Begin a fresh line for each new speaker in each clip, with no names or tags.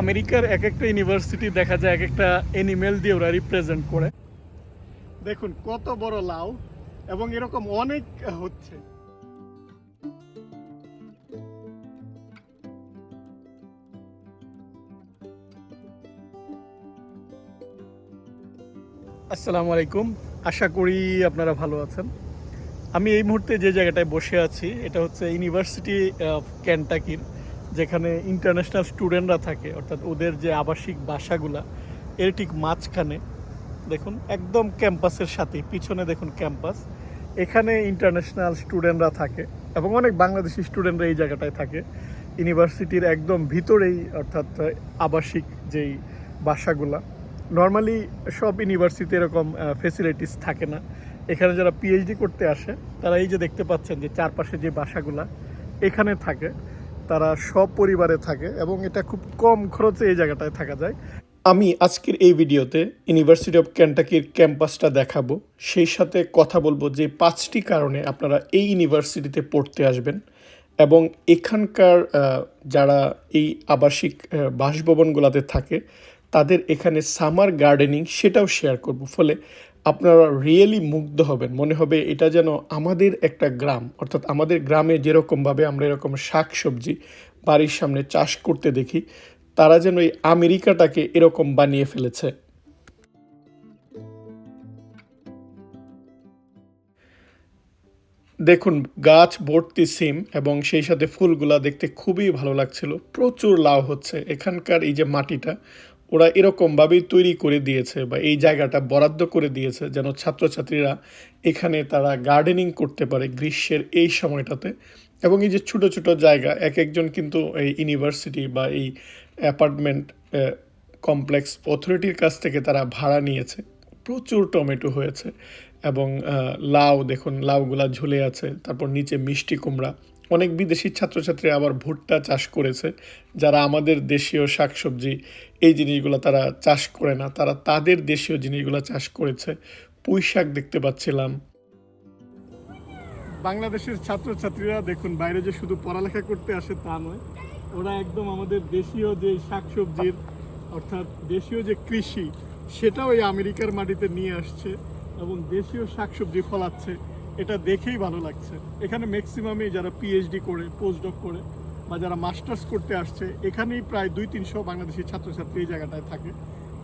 আমেরিকার এক একটা ইউনিভার্সিটি দেখা যায়, এক একটা এনিমেল দিয়ে ওরা রিপ্রেজেন্ট করে। দেখুন, কত বড় লাউ এবং এরকম অনেক হচ্ছে। আসসালামু আলাইকুম। আশা করি আপনারা ভালো আছেন। আমি এই মুহূর্তে যে জায়গাটায় বসে আছি, এটা হচ্ছে ইউনিভার্সিটি অফ ক্যান্টাকির যেখানে ইন্টারন্যাশনাল স্টুডেন্টরা থাকে, অর্থাৎ ওদের যে আবাসিক বাসাগুলা, এর ঠিক মাঝখানে, দেখুন, একদম ক্যাম্পাসের সাথে পিছনে দেখুন ক্যাম্পাস, এখানে ইন্টারন্যাশনাল স্টুডেন্টরা থাকে, এবং অনেক বাংলাদেশি স্টুডেন্টরা এই জায়গাটায় থাকে, ইউনিভার্সিটির একদম ভিতরেই, অর্থাৎ আবাসিক যেই বাসাগুলা। নর্মালি সব ইউনিভার্সিটি এরকম ফেসিলিটিস থাকে না। এখানে যারা পিএইচডি করতে আসে, তারা এই যে দেখতে পাচ্ছেন যে চারপাশে যে বাসাগুলা, এখানে থাকে। তারা সব পরিবারে থাকে এবং এটা খুব কম খরচে এই জায়গাটায় থাকা যায়। আমি আজকের এই ভিডিওতে ইউনিভার্সিটি অফ ক্যান্টাকির ক্যাম্পাসটা দেখাবো। সেই সাথে কথা বলব যে পাঁচটি কারণে আপনারা এই ইউনিভার্সিটিতে পড়তে আসবেন এবং এখানকার যারা এই আবাসিক বাসভবনগুলোতে থাকে, তাদের এখানে সামার গার্ডেনিং সেটাও শেয়ার করব। ফলে আপনারা রিয়েলি মুগ্ধ হবেন। মনে হবে এটা যেন আমাদের একটা গ্রাম। অর্থাৎ আমাদের গ্রামে যেরকমভাবে আমরা এরকম শাক সবজি বাড়ির সামনে চাষ করতে দেখি, তারা যেন এই আমেরিকাটাকে এরকম বানিয়ে ফেলেছে। দেখুন, গাছ, ভর্তি সিম এবং সেই সাথে ফুলগুলা দেখতে খুবই ভালো লাগছিল। প্রচুর লাউ হচ্ছে। এখানকার এই যে মাটিটা ওরা এরকমভাবেই তৈরি করে দিয়েছে বা এই জায়গাটা বরাদ্দ করে দিয়েছে যেন ছাত্রছাত্রীরা এখানে তারা গার্ডেনিং করতে পারে গ্রীষ্মের এই সময়টাতে। এবং এই যে ছোট ছোট জায়গা, এক একজন কিন্তু এই ইউনিভার্সিটি বা এই অ্যাপার্টমেন্ট কমপ্লেক্স অথরিটির কাছ থেকে তারা ভাড়া নিয়েছে। প্রচুর টমেটো হয়েছে এবং লাউ, দেখুন লাউগুলা ঝুলে আছে, তারপর নিচে মিষ্টি কুমড়া। অনেক বিদেশি ছাত্রছাত্রী আবার ভুট্টা চাষ করেছে, যারা আমাদের দেশীয় শাকসবজি, এই জিনিসগুলো তারা চাষ করে না, তারা তাদের দেশীয় জিনিসগুলো চাষ করেছে। পুঁই শাক দেখতে পাচ্ছিলাম। বাংলাদেশের ছাত্রছাত্রীরা দেখুন, বাইরে যে শুধু পড়ালেখা করতে আসে তা নয়, ওরা একদম আমাদের দেশীয় যে শাকসবজির, অর্থাৎ দেশীয় যে কৃষি, সেটাও এই আমেরিকার মাটিতে নিয়ে আসছে এবং দেশীয় শাকসবজি ফলাচ্ছে। এটা দেখেই ভালো লাগছে। এখানে ম্যাক্সিমামই যারা পিএইচডি করে পোস্টডক করে, বা যারা মাস্টার্স করতে আসছে, এখানেই প্রায় দুই তিনশো বাংলাদেশি ছাত্রছাত্রী এই জায়গাটায় থাকে।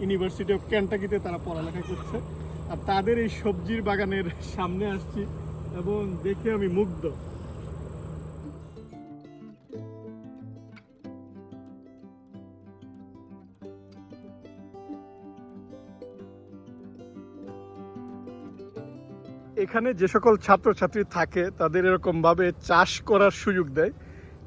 ইউনিভার্সিটি অফ ক্যান্টাকিতে তারা পড়ালেখা করছে। আর তাদের এই সবজির বাগানের সামনে আসছি এবং দেখে আমি মুগ্ধ। এখানে যে সকল ছাত্রছাত্রী থাকে, তাদের এরকমভাবে চাষ করার সুযোগ দেয়।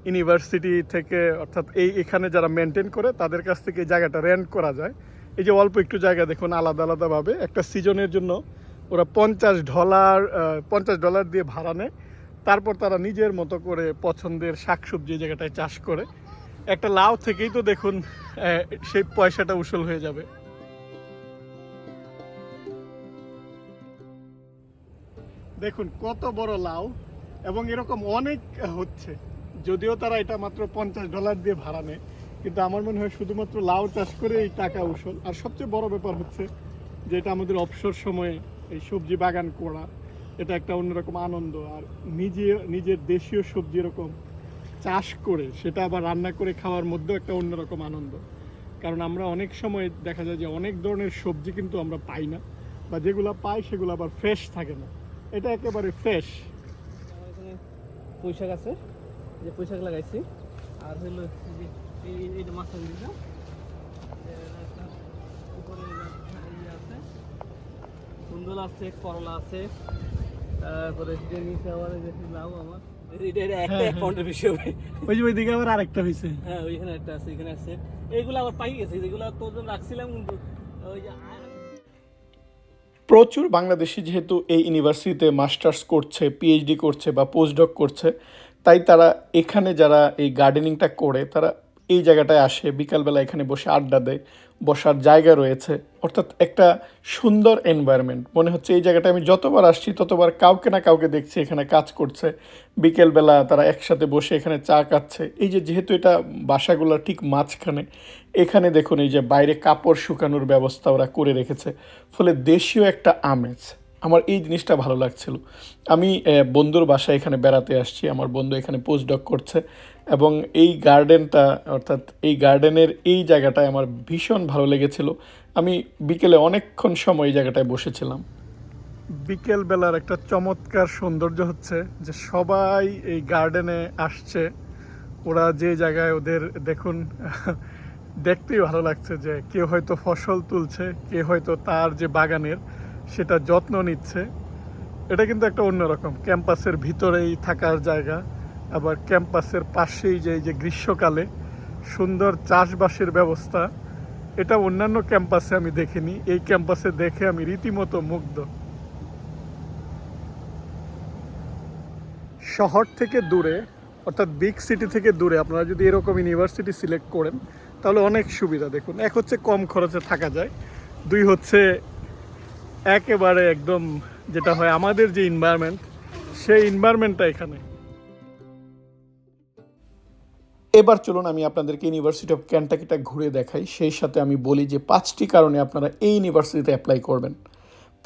ইউনিভার্সিটি থেকে, অর্থাৎ এই এখানে যারা মেনটেন করে, তাদের কাছ থেকে জায়গাটা রেন্ট করা যায়। এই যে অল্প একটু জায়গা দেখুন, আলাদা আলাদাভাবে। একটা সিজনের জন্য ওরা পঞ্চাশ ডলার পঞ্চাশ ডলার দিয়ে ভাড়া নেয়। তারপর তারা নিজের মতো করে পছন্দের শাকসবজি জায়গাটায় চাষ করে। একটা লাউ থেকেই তো দেখুন সেই পয়সাটা উসুল হয়ে যাবে। দেখুন, কত বড় লাউ এবং এরকম অনেক হচ্ছে। যদিও তারা এটা মাত্র পঞ্চাশ ডলার দিয়ে ভাড়া নেয়, কিন্তু আমার মনে হয় শুধুমাত্র লাউ চাষ করে এই টাকা উসল। আর সবচেয়ে বড় ব্যাপার হচ্ছে যে এটা আমাদের অবসর সময়ে এই সবজি বাগান করা, এটা একটা অন্যরকম আনন্দ। আর নিজে, নিজের দেশীয় সবজি এরকম চাষ করে, সেটা আবার রান্না করে খাওয়ার মধ্যেও একটা অন্যরকম আনন্দ। কারণ আমরা অনেক সময় দেখা যায় যে অনেক ধরনের সবজি কিন্তু আমরা পাই না, বা যেগুলো পাই সেগুলো আবার ফ্রেশ থাকে না। এটা একেবারে ফ্রেশ
পুঁইশাক আছে যে পুঁইশাক লাগাইছি। আর হলো এই উপরে ইয়ে আছে কুন্দল করলা তারপরে যে নিচে যে লাউ আমার।
আরেকটা হয়েছে
হ্যাঁ ওইখানে একটা আছে এখানে আছে। এইগুলো আবার পাই গেছে যেগুলো তোর রাখছিলাম কিন্তু ওই যে
প্রচুর বাংলাদেশি যেহেতু এই ইউনিভার্সিটিতে মাস্টার্স করছে পিএইচডি করছে বা পোস্টডক করছে, তাই তারা এখানে যারা এই গার্ডেনিংটা করে, তারা এই জায়গাটায় আসে, বিকালবেলা এখানে বসে আড্ডা দেয়, বসার জায়গা রয়েছে। অর্থাৎ একটা সুন্দর এনভায়রনমেন্ট মনে হচ্ছে এই জায়গাটায় আমি যতবার আসছি, ততবার কাউকে না কাউকে দেখছি এখানে কাজ করছে। বিকেলবেলা তারা একসাথে বসে এখানে চা খাচ্ছে। এই যে যেহেতু এটা বাসাগুলো ঠিক মাঝখানে, এখানে দেখুন এই যে বাইরে কাপড় শুকানোর ব্যবস্থা ওরা করে রেখেছে। ফলে দেশীয় একটা আমেজ। আমার এই জিনিসটা ভালো লাগছিল। আমি বন্ধুর বাসায় এখানে বেড়াতে আসছি, আমার বন্ধু এখানে পোস্ট ডক করছে এবং এই গার্ডেনটা অর্থাৎ এই গার্ডেনের এই জায়গাটায় আমার ভীষণ ভালো লেগেছিল। আমি বিকেলে অনেকক্ষণ সময় এই জায়গাটায় বসেছিলাম। বিকেল বেলার একটা চমৎকার সৌন্দর্য হচ্ছে যে সবাই এই গার্ডেনে আসছে। ওরা যে জায়গায় ওদের, দেখুন, দেখতেই ভালো লাগছে যে কেউ হয়তো ফসল তুলছে, কেউ হয়তো তার যে বাগানের সেটা যত্ন নিচ্ছে। এটা কিন্তু একটা অন্যরকম ক্যাম্পাসের ভিতরেই থাকার জায়গা, আবার ক্যাম্পাসের পাশেই যে যে গ্রীষ্মকালে সুন্দর চাষবাসের ব্যবস্থা, এটা অন্যান্য ক্যাম্পাসে আমি দেখিনি। এই ক্যাম্পাসে দেখে আমি রীতিমতো মুগ্ধ। শহর থেকে দূরে, অর্থাৎ বিগ সিটি থেকে দূরে, আপনারা যদি এরকম ইউনিভার্সিটি সিলেক্ট করেন, তাহলে অনেক সুবিধা। দেখুন, এক হচ্ছে কম খরচে থাকা যায়, দুই হচ্ছে একেবারে একদম যেটা হয় আমাদের যে এনভায়রনমেন্ট সেই এনভায়রনমেন্টটা এখানে। এবার চলুন আমি আপনাদেরকে ইউনিভার্সিটি অফ ক্যান্টাকিটা ঘুরে দেখাই। সেই সাথে আমি বলি যে পাঁচটি কারণে আপনারা এই ইউনিভার্সিটিতে অ্যাপ্লাই করবেন।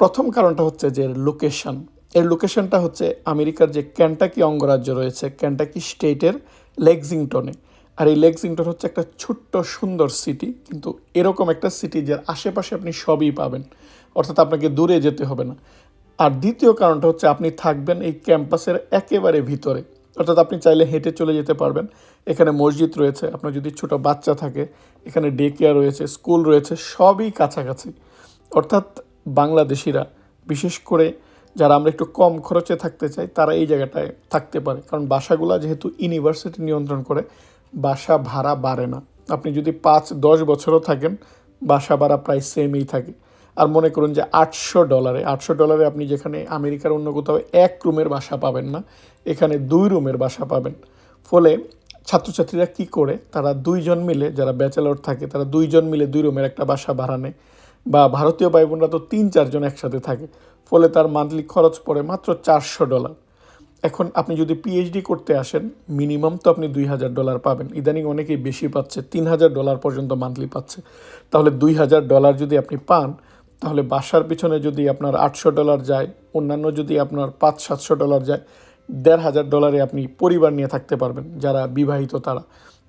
প্রথম কারণটা হচ্ছে যে লোকেশন এর লোকেশনটা হচ্ছে আমেরিকার যে ক্যান্টাকি অঙ্গরাজ্য রয়েছে ক্যান্টাকি স্টেটের লেক্সিংটনে আর এই লেক্সিংটন হচ্ছে একটা ছোট্ট সুন্দর সিটি কিন্তু এরকম একটা সিটি যার আশেপাশে আপনি সবই পাবেন। অর্থাৎ আপনাকে দূরে যেতে হবে না। আর দ্বিতীয় কারণটা হচ্ছে আপনি থাকবেন এই ক্যাম্পাসের একেবারে ভিতরে। অর্থাৎ আপনি চাইলে হেঁটে চলে যেতে পারবেন। এখানে মসজিদ রয়েছে, আপনার যদি ছোট বাচ্চা থাকে, এখানে ডে কেয়ার রয়েছে স্কুল রয়েছে, সবই কাছাকাছি। অর্থাৎ বাংলাদেশিরা, বিশেষ করে যারা আমরা একটু কম খরচে থাকতে চাই, তারা এই জায়গাটায় থাকতে পারে। কারণ বাসাগুলো যেহেতু ইউনিভার্সিটি নিয়ন্ত্রণ করে, বাসা ভাড়া বাড়ে না। আপনি যদি পাঁচ দশ বছরও থাকেন, বাসা ভাড়া প্রায় সেমই থাকে। আর মনে করুন যে আটশো ডলারে আটশো ডলারে আপনি যেখানে আমেরিকার অন্য কোথাও এক রুমের বাসা পাবেন না, এখানে দুই রুমের বাসা পাবেন। ফলে ছাত্রছাত্রীরা কি করে? তারা দুইজন মিলে, যারা ব্যাচেলর থাকে, তারা দুইজন মিলে দুই রুমের একটা বাসা ভাড়া নেয়। বা ভারতীয় ভাই বোনরা তো তিন, চারজন একসাথে থাকে। ফলে তার মান্থলি খরচ পড়ে মাত্র চারশো ডলার। এখন আপনি যদি পিএইচডি করতে আসেন, মিনিমাম তো আপনি দুই হাজার ডলার পাবেন। ইদানিং অনেকেই বেশি পাচ্ছে, তিন হাজার ডলার পর্যন্ত মান্থলি পাচ্ছে। তাহলে দুই হাজার ডলার যদি আপনি পান তাহলে বাসার পিছনে যদি আপনার আটশো ডলার যায়, অন্যান্য যদি আপনার পাঁচ, সাতশো ডলার যায়, দেড় হাজার ডলারে আপনি পরিবার নিয়ে থাকতে পারবেন, যারা বিবাহিত তারা।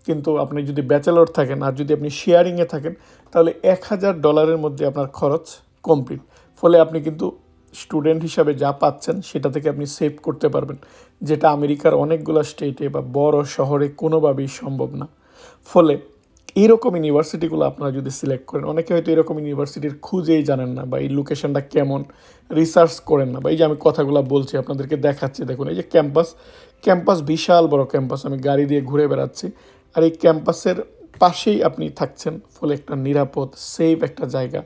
কিন্তু আপনি যদি ব্যাচেলর থাকেন আর যদি আপনি শেয়ারিংয়ে থাকেন, তাহলে এক হাজার ডলারের মধ্যে আপনার খরচ কমপ্লিট। ফলে আপনি কিন্তু স্টুডেন্ট হিসাবে যা পাচ্ছেন, সেটা থেকে আপনি সেভ করতে পারবেন, যেটা আমেরিকার অনেকগুলো স্টেটে বা বড় শহরে কোনোভাবেই সম্ভব না। ফলে এইরকম ইউনিভার্সিটিগুলো আপনারা যদি সিলেক্ট করেন, অনেকে হয়তো এরকম ইউনিভার্সিটির খুঁজেই জানেন না বা এই লোকেশনটা কেমন রিসার্চ করেন না। বা এই যে আমি কথাগুলো বলছি, আপনাদেরকে দেখাচ্ছি, দেখুন, এই যে ক্যাম্পাস ক্যাম্পাস বিশাল বড় ক্যাম্পাস, আমি গাড়ি দিয়ে ঘুরে বেড়াচ্ছি। আর এই ক্যাম্পাসের পাশেই আপনি থাকছেন ফলে একটা নিরাপদ সেফ একটা জায়গা,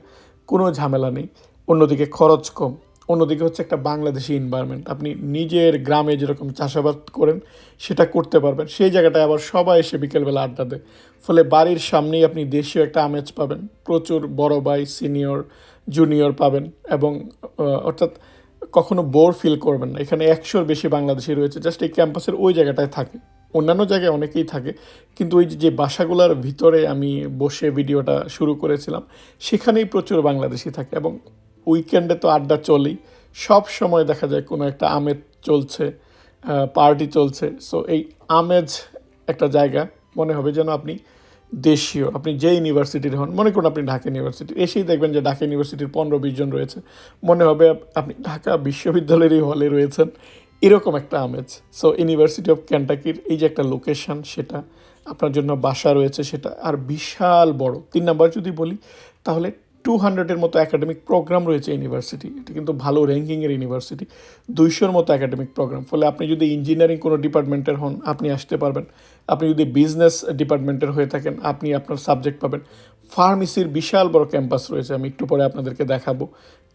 কোনো ঝামেলা নেই। অন্যদিকে খরচ কম অন্যদিকে হচ্ছে একটা বাংলাদেশি এনভায়রনমেন্ট আপনি নিজের গ্রামে যেরকম চাষাবাদ করেন, সেটা করতে পারবেন। সেই জায়গাটায় আবার সবাই এসে বিকেলবেলা আড্ডা দেয়। ফলে বাড়ির সামনেই আপনি দেশীয় একটা আমেজ পাবেন। প্রচুর বড় ভাই সিনিয়র জুনিয়র পাবেন এবং অর্থাৎ কখনো বোর ফিল করবেন না। এখানে একশোর বেশি বাংলাদেশি রয়েছে। জাস্ট এই ক্যাম্পাসের ওই জায়গাটায় থাকে। অন্যান্য জায়গায় অনেকেই থাকে। কিন্তু ওই যে বাসাগুলোর ভিতরে আমি বসে ভিডিওটা শুরু করেছিলাম, সেখানেই প্রচুর বাংলাদেশি থাকে এবং উইকেন্ডে তো আড্ডা চলেই। সব সময় দেখা যায় কোনো একটা আমেজ চলছে পার্টি চলছে। সো এই আমেজ একটা জায়গা। মনে হবে যেন আপনি দেশীয়, আপনি যে ইউনিভার্সিটির হন, মনে করুন আপনি ঢাকা ইউনিভার্সিটি, এসেই দেখবেন যে ঢাকা ইউনিভার্সিটির পনেরো বিশ জন রয়েছে। মনে হবে আপ- আপনি ঢাকা বিশ্ববিদ্যালয়েরই হলে রয়েছেন। এরকম একটা আমেজ। সো ইউনিভার্সিটি অফ ক্যান্টাকির এই যে একটা লোকেশন সেটা আপনার জন্য বাসা রয়েছে, সেটা আর বিশাল বড়। তিন নাম্বার যদি বলি, তাহলে টু হান্ড্রেডের মতো একাডেমিক প্রোগ্রাম রয়েছে ইউনিভার্সিটি এটা কিন্তু ভালো র্যাঙ্কিংয়ের ইউনিভার্সিটি দুইশোর মতো একাডেমিক প্রোগ্রাম ফলে আপনি যদি ইঞ্জিনিয়ারিং কোনো ডিপার্টমেন্টের হন, আপনি আসতে পারবেন। আপনি যদি বিজনেস ডিপার্টমেন্টের হয়ে থাকেন, আপনি আপনার সাবজেক্ট পাবেন। ফার্মেসির বিশাল বড় ক্যাম্পাস রয়েছে, আমি একটু পরে আপনাদেরকে দেখাবো।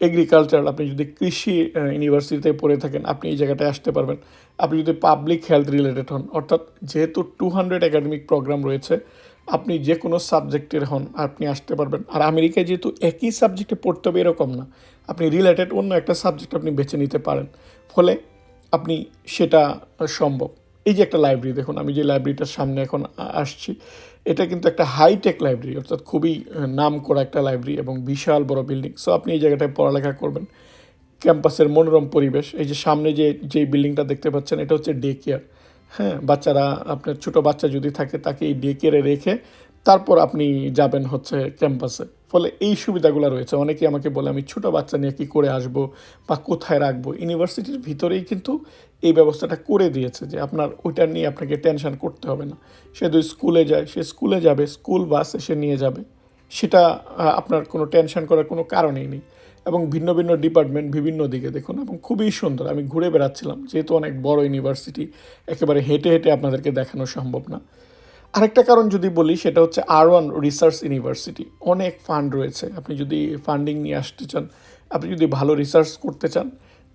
এগ্রিকালচার আপনি যদি কৃষি ইউনিভার্সিটিতে পড়ে থাকেন, আপনি এই জায়গাটায় আসতে পারবেন। আপনি যদি পাবলিক হেলথ রিলেটেড হন, অর্থাৎ যেহেতু টু হান্ড্রেড একাডেমিক প্রোগ্রাম রয়েছে আপনি যে কোনো সাবজেক্টের হন, আপনি আসতে পারবেন। আর আমেরিকায় যেহেতু একই সাবজেক্টে পড়তে হবে এরকম না, আপনি রিলেটেড অন্য একটা সাবজেক্ট আপনি বেছে নিতে পারেন। ফলে আপনি সেটা সম্ভব। এই যে একটা লাইব্রেরি দেখুন, আমি যে লাইব্রেরিটার সামনে এখন আসছি, এটা কিন্তু একটা হাইটেক লাইব্রেরি অর্থাৎ খুবই নাম করা একটা লাইব্রেরি এবং বিশাল বড় বিল্ডিং সো আপনি এই জায়গাটায় পড়ালেখা করবেন। ক্যাম্পাসের মনোরম পরিবেশ, এই যে সামনে যে যে বিল্ডিংটা দেখতে পাচ্ছেন, এটা হচ্ছে ডে কেয়ার হ্যাঁ বাচ্চারা, আপনার ছোট বাচ্চা যদি থাকে তাকে এই ডে কেয়ারে রেখে তারপর আপনি যাবেন হচ্ছে ক্যাম্পাসে। ফলে এই সুবিধাগুলো রয়েছে। অনেকেই আমাকে বলে, আমি ছোট বাচ্চা নিয়ে কী করে আসব বা কোথায় রাখব? ইউনিভার্সিটির ভিতরেই কিন্তু এই ব্যবস্থাটা করে দিয়েছে যে আপনার ওইটা নিয়ে আপনাকে টেনশন করতে হবে না। সে যদি স্কুলে যায়, সে স্কুলে যাবে, স্কুল বাস এসে নিয়ে যাবে। সেটা আপনার কোনো টেনশন করার কোনো কারণেই নেই। এবং ভিন্ন ভিন্ন ডিপার্টমেন্ট বিভিন্ন দিকে, দেখুন, এবং খুবই সুন্দর। আমি ঘুরে বেড়াচ্ছিলাম, যেহেতু অনেক বড় ইউনিভার্সিটি একেবারে হেঁটে হেঁটে আপনাদেরকে দেখানো সম্ভব না। আরেকটা কারণ যদি বলি, সেটা হচ্ছে আর ওয়ান রিসার্চ ইউনিভার্সিটি অনেক ফান্ড রয়েছে। আপনি যদি ফান্ডিং নিয়ে আসতে চান, আপনি যদি ভালো রিসার্চ করতে চান,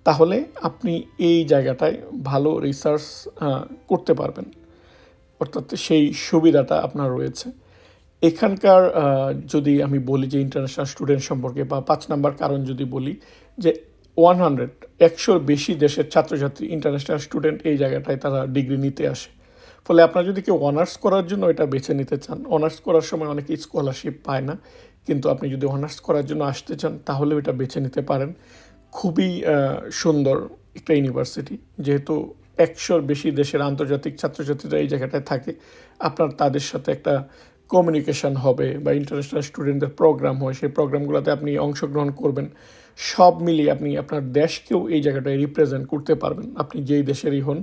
তাহলে আপনি এই জায়গাটায় ভালো রিসার্চ করতে পারবেন। অর্থাৎ সেই সুবিধাটা আপনার রয়েছে। এখানকার যদি আমি বলি যে ইন্টারন্যাশনাল স্টুডেন্ট সম্পর্কে বা পাঁচ নাম্বার কারণ যদি বলি যে ওয়ান হান্ড্রেড একশোর বেশি দেশের ছাত্রছাত্রী ইন্টারন্যাশনাল স্টুডেন্ট এই জায়গাটায় তারা ডিগ্রি নিতে আসে। ফলে আপনার যদি কেউ অনার্স করার জন্য এটা বেছে নিতে চান অনার্স করার সময় অনেকে স্কলারশিপ পায় না, কিন্তু আপনি যদি অনার্স করার জন্য আসতে চান তাহলেও এটা বেছে নিতে পারেন। খুবই সুন্দর একটা ইউনিভার্সিটি যেহেতু একশোর বেশি দেশের আন্তর্জাতিক ছাত্রছাত্রীরা এই জায়গাটায় থাকে, আপনার তাদের সাথে একটা কমিউনিকেশন হবে বা ইন্টারন্যাশনাল স্টুডেন্টদের প্রোগ্রাম হয়, সেই প্রোগ্রামগুলোতে আপনি অংশগ্রহণ করবেন। সব মিলিয়ে আপনি আপনার দেশকেও এই জায়গাটায় রিপ্রেজেন্ট করতে পারবেন। আপনি যেই দেশেরই হন,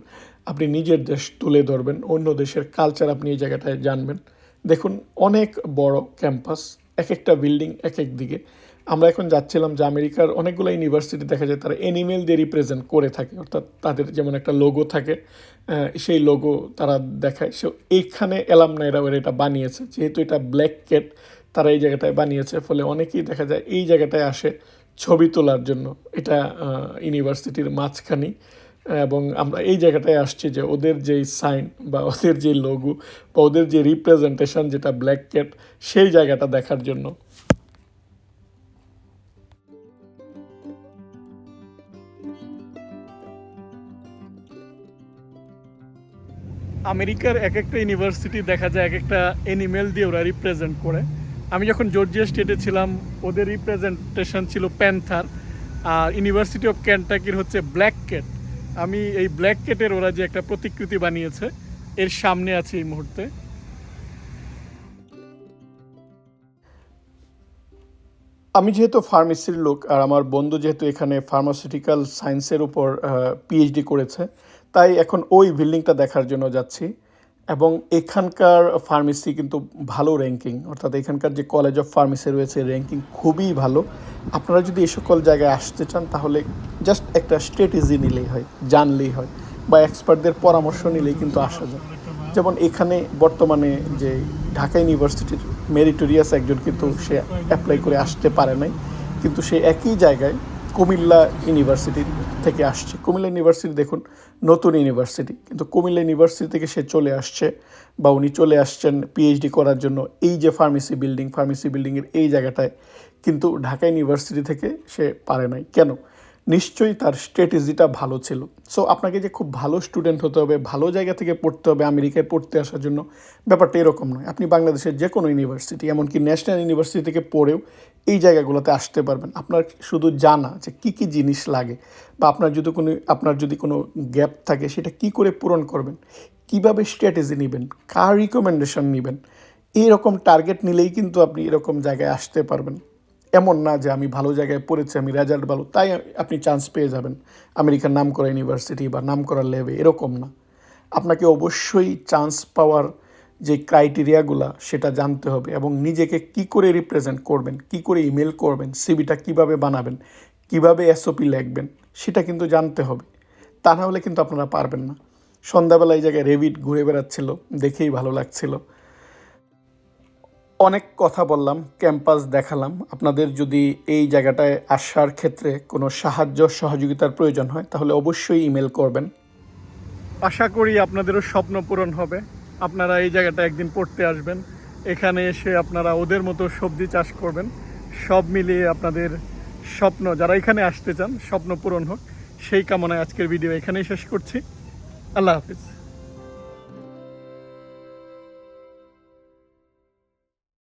আপনি নিজের দেশ তুলে ধরবেন, অন্য দেশের কালচার আপনি এই জায়গাটায় জানবেন। দেখুন, অনেক বড় ক্যাম্পাস এক একটা বিল্ডিং এক এক দিকে। আমরা এখন যাচ্ছিলাম যে আমেরিকার অনেকগুলো ইউনিভার্সিটি দেখা যায় তারা অ্যানিমেল দিয়ে রিপ্রেজেন্ট করে থাকে, অর্থাৎ তাদের যেমন একটা লোগো থাকে সেই লোগো তারা দেখায়। সে এইখানে এলামনাইরা ওরা এটা বানিয়েছে। যেহেতু এটা ব্ল্যাক ক্যাট তারা এই জায়গাটায় বানিয়েছে, ফলে অনেকেই দেখা যায় এই জায়গাটায় আসে ছবি তোলার জন্য। এটা ইউনিভার্সিটির মাঝখানি। এবং আমরা এই জায়গাটায় আসছি যে ওদের যেই সাইন বা ওদের যে লোগো বা ওদের যে রিপ্রেজেন্টেশন যেটা ব্ল্যাক ক্যাট সেই জায়গাটা দেখার জন্য। আমেরিকার এক একটা ইউনিভার্সিটি দেখা যায় এক একটা এনিমেল দিয়ে ওরা রিপ্রেজেন্ট করে। আমি যখন জর্জিয়া স্টেটে ছিলাম, ওদের রিপ্রেজেন্টেশন ছিল প্যান্থার আর ইউনিভার্সিটি অফ ক্যান্টাকির হচ্ছে ব্ল্যাক কেট আমি এই ব্ল্যাক কেটের ওরা যে একটা প্রতিকৃতি বানিয়েছে, এর সামনে আছে এই মুহূর্তে। আমি যেহেতু ফার্মেসির লোক, আর আমার বন্ধু যেহেতু এখানে ফার্মাসিউটিক্যাল সায়েন্সের উপর পিএইচডি করেছে তাই এখন ওই বিল্ডিংটা দেখার জন্য যাচ্ছি। এবং এখানকার ফার্মেসি কিন্তু ভালো র্যাঙ্কিং অর্থাৎ এখানকার যে কলেজ অফ ফার্মেসি রয়েছে র্যাঙ্কিং খুবই ভালো। আপনারা যদি এই সকল জায়গায় আসতে চান, তাহলে জাস্ট একটা স্ট্র্যাটেজি নিলেই হয়, জানলেই হয়। বা এক্সপার্টদের পরামর্শ নিলেই কিন্তু আসা যায়। যেমন এখানে বর্তমানে যে ঢাকা ইউনিভার্সিটির মেরিটোরিয়াস একজন কিন্তু সে অ্যাপ্লাই করে আসতে পারে নাই। কিন্তু সে একই জায়গায় কুমিল্লা ইউনিভার্সিটি থেকে আসছে। কুমিল্লা ইউনিভার্সিটি দেখুন, নতুন ইউনিভার্সিটি কিন্তু কুমিল্লা ইউনিভার্সিটি থেকে সে চলে আসছে বা উনি চলে আসছেন পিএইচডি করার জন্য। এই যে ফার্মেসি বিল্ডিং ফার্মেসি বিল্ডিংয়ের এই জায়গাটায় কিন্তু ঢাকা ইউনিভার্সিটি থেকে সে পারে নাই। কেন? নিশ্চয়ই তার স্ট্র্যাটেজিটা ভালো ছিল। সো আপনাকে যে খুব ভালো স্টুডেন্ট হতে হবে, ভালো জায়গা থেকে পড়তে হবে, আমেরিকায় পড়তে আসার জন্য, ব্যাপারটা এরকম নয়। আপনি বাংলাদেশের যে কোনো ইউনিভার্সিটি এমনকি ন্যাশনাল ইউনিভার্সিটি থেকে পড়েও এই জায়গাগুলোতে আসতে পারবেন। আপনার শুধু জানা যে কী কী জিনিস লাগে, বা আপনার যদি কোনো, আপনার যদি কোনো গ্যাপ থাকে, সেটা কি করে পূরণ করবেন, কীভাবে স্ট্র্যাটেজি নেবেন, কার রিকমেন্ডেশন নেবেন এইরকম টার্গেট নিলেই কিন্তু আপনি এরকম জায়গায় আসতে পারবেন। এমন না যে আমি ভালো জায়গায় পড়েছি, আমি রেজাল্ট ভালো, তাই আপনি চান্স পেয়ে যাবেন। আমেরিকার নাম করা ইউনিভার্সিটি বা নাম করা লেবে এরকম না। আপনাকে অবশ্যই চান্স পাওয়ার যে ক্রাইটেরিয়াগুলো সেটা জানতে হবে এবং নিজেকে কি করে রিপ্রেজেন্ট করবেন, কি করে ইমেল করবেন সিবিটা কীভাবে বানাবেন, কীভাবে এসওপি লিখবেন, সেটা কিন্তু জানতে হবে। তা না হলে কিন্তু আপনারা পারবেন না। সন্ধ্যাবেলা এই জায়গায় রেভিট ঘুরে বেড়াচ্ছিল, দেখেই ভালো লাগছিল। অনেক কথা বললাম, ক্যাম্পাস দেখালাম। আপনাদের যদি এই জায়গাটায় আসার ক্ষেত্রে কোনো সাহায্য, সহযোগিতার প্রয়োজন হয়, তাহলে অবশ্যই ইমেল করবেন। আশা করি আপনাদেরও স্বপ্ন পূরণ হবে। আপনারা এই জায়গাটা একদিন পড়তে আসবেন। এখানে এসে আপনারা ওদের মতো সবজি চাষ করবেন। সব মিলিয়ে আপনাদের স্বপ্ন, যারা এখানে আসতে চান, স্বপ্ন পূরণ হোক। সেই কামনায় আজকের ভিডিও এখানেই শেষ করছি। আল্লাহ হাফিজ।